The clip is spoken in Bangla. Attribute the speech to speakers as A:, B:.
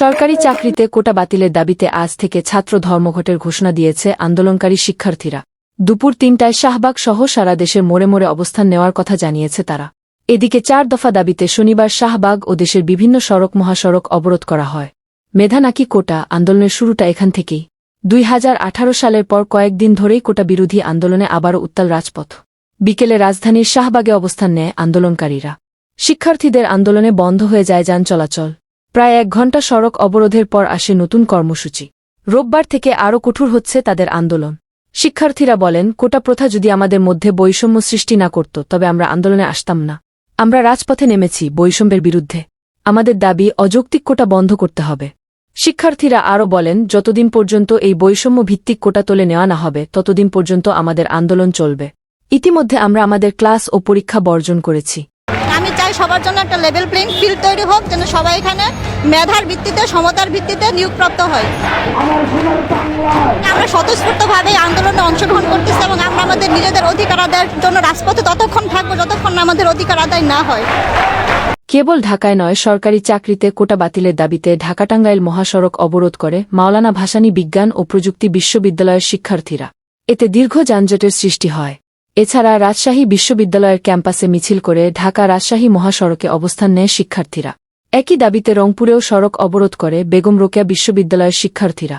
A: সরকারি চাকরিতে কোটা বাতিলের দাবিতে আজ থেকে ছাত্র ধর্মঘটের ঘোষণা দিয়েছে আন্দোলনকারী শিক্ষার্থীরা দুপুর তিনটায় শাহবাগ সহ সারা দেশের মোড়ে মোড়ে অবস্থান নেওয়ার কথা জানিয়েছে তারা এদিকে চার দফা দাবিতে শনিবার শাহবাগ ও দেশের বিভিন্ন সড়ক মহাসড়ক অবরোধ করা হয় মেধা নাকি কোটা আন্দোলনের শুরুটা এখান থেকেই দুই সালের পর কয়েকদিন ধরেই কোটা বিরোধী আন্দোলনে আবারও উত্তাল রাজপথ বিকেলে রাজধানীর শাহবাগে অবস্থান নেয় আন্দোলনকারীরা শিক্ষার্থীদের আন্দোলনে বন্ধ হয়ে যায় যান চলাচল প্রায় এক ঘণ্টা সড়ক অবরোধের পর আসে নতুন কর্মসূচি রোববার থেকে আরও কঠোর হচ্ছে তাদের আন্দোলন শিক্ষার্থীরা বলেন কোটা প্রথা যদি আমাদের মধ্যে বৈষম্য সৃষ্টি না করত তবে আমরা আন্দোলনে আসতাম না আমরা রাজপথে নেমেছি বৈষম্যের বিরুদ্ধে আমাদের দাবি অযৌক্তিক কোটা বন্ধ করতে হবে শিক্ষার্থীরা আরও বলেন যতদিন পর্যন্ত এই বৈষম্য ভিত্তিক কোটা তোলে নেওয়া না হবে ততদিন পর্যন্ত আমাদের আন্দোলন চলবে ইতিমধ্যে আমরা আমাদের ক্লাস ও পরীক্ষা বর্জন করেছি
B: চাই সবার জন্য একটা লেভেল প্লেইং ফিল্ড তৈরি হোক যেন সবাই এখানে মেধার ভিত্তিতে সমতার ভিত্তিতে নিয়োগপ্রাপ্ত হয় আমরা স্বতঃস্ফূর্তভাবে আন্দোলনে অংশগ্রহণ করতেছি এবং আমরা আমাদের নিজেদের অধিকার আদায়ের জন্য রাজপথে ততক্ষণ থাকবো যতক্ষণ না আমাদের অধিকার আদায় না হয়
A: কেবল ঢাকায় নয় সরকারি চাকরিতে কোটা বাতিলের দাবিতে ঢাকা টাঙ্গাইল মহাসড়ক অবরোধ করে মাওলানা ভাসানী বিজ্ঞান ও প্রযুক্তি বিশ্ববিদ্যালয়ের শিক্ষার্থীরা এতে দীর্ঘ যানজটের সৃষ্টি হয় এছাড়া রাজশাহী বিশ্ববিদ্যালয়ের ক্যাম্পাসে মিছিল করে ঢাকা রাজশাহী মহাসড়কে অবস্থান নেয় শিক্ষার্থীরা একই দাবিতে রংপুরেও সড়ক অবরোধ করে বেগম রোকেয়া বিশ্ববিদ্যালয়ের শিক্ষার্থীরা